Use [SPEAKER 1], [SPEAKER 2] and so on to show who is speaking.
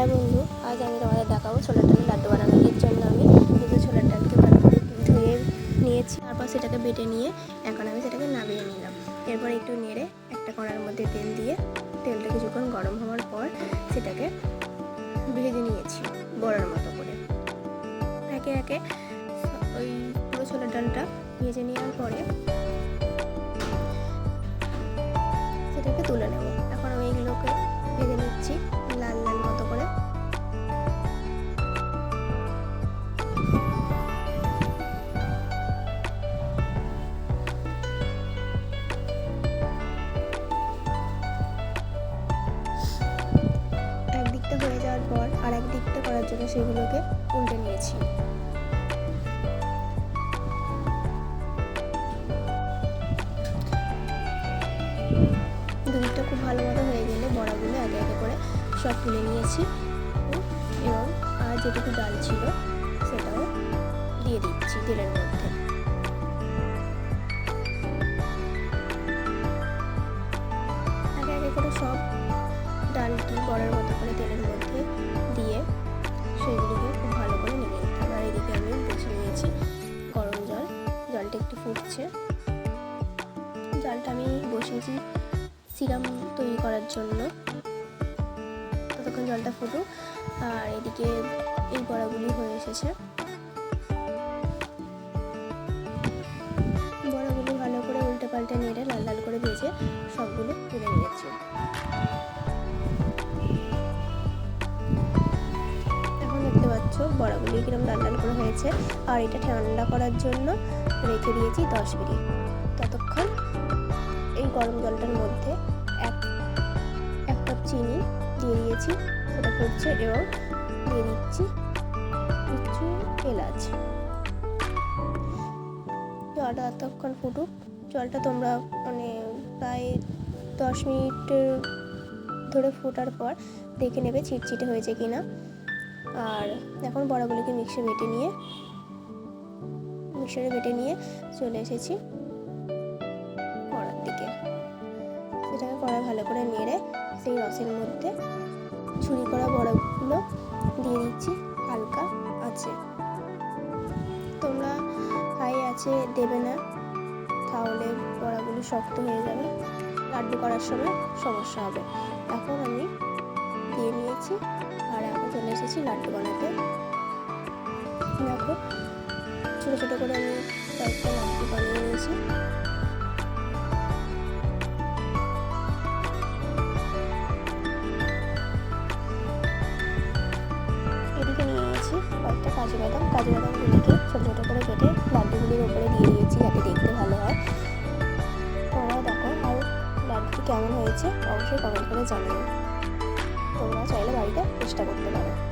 [SPEAKER 1] High বন্ধু, আজ আমি তোমাদের দেখাবো ছোলার ডালের লাড্ডু বানানো এর জন্য আমি দুটো ছোলার ডালকে ভালো করে ধুয়ে নিয়েছি, তারপর সেটাকে বেটে নিয়ে এখন আমি সেটাকে নামিয়ে নিলাম। এরপর একটু নেড়ে একটা কড়ার মধ্যে তেল দিয়ে তেলটা কিছুক্ষণ গরম হওয়ার পর সেটাকে ভেজে নিয়েছি বড়ার মতো করে। একে একে ওই পুরো ছোলার ডালটা ভেজে নেওয়ার পরে পর আর এক দিকটা করার জন্য সেগুলোকে উল্টে নিয়েছি। দুদিকটা খুব ভালো মতো হয়ে গেলে বড়াগুলো একে একে করে সব তুলে নিয়েছি এবং আর যেটুকু ডাল ছিল সেটাও দিয়ে দিচ্ছি তেলের মধ্যে। একে একে করে সব ডালটি বড়ার মতো করে তেলের মধ্যে জালটা জলটা আমি বসিয়েছি সিরাম তৈরি করার জন্য। ততক্ষণ জলটা ফুটুক। আর এদিকে এই বড়াগুলি হয়ে এসেছে। বড়াগুলি কিরম লাল লাল করে হয়েছে, আর এটা ঠান্ডা করার জন্য রেখে দিয়েছি দশ মিনিট। ততক্ষণ এই গরম জলটার মধ্যে এক এক কাপ চিনি দিয়ে দিয়েছি, সেটা ফুটছে এবং দিয়ে দিচ্ছি কিছু এলাচ। জলটা এতক্ষণ ফুটুক। জলটা তোমরা মানে প্রায় দশ মিনিট ধরে ফোটার পর দেখে নেবে চিটচিটে হয়েছে কি না আর এখন বড়াগুলিকে মিক্সে বেটে নিয়ে মিক্সারে বেটে নিয়ে চলে এসেছি কড়ার দিকে। সেটাকে কড়া ভালো করে নেড়ে সেই রসের মধ্যে ছুরি করা বড়াগুলো দিয়ে দিচ্ছি, হালকা আছে তোমরা হাই আছে দেবে না, তাহলে বড়াগুলো শক্ত হয়ে যাবে। লাড্ডু করার সময় সমস্যা হবে। এখন আমি দিয়ে নিয়েছি দেখো ছোটো ছোটো করে আমি কয়েকটা লাড্ডু বানিয়ে নিয়েছি। এদিকে নিয়ে নিয়েছি কয়েকটা কাজু বাদাম। কাজু বাদামগুলিকে ছোটো ছোটো করে কেটে লাড্ডুগুলির উপরে দিয়ে দিয়েছি যাতে দেখতে ভালো হয়। তোমরা দেখো আর লাড্ডুটি কেমন হয়েছে, অবশ্যই কমেন্ট করে জানিও। তোমরা চাইলে বাড়িতে চেষ্টা করতে পারো।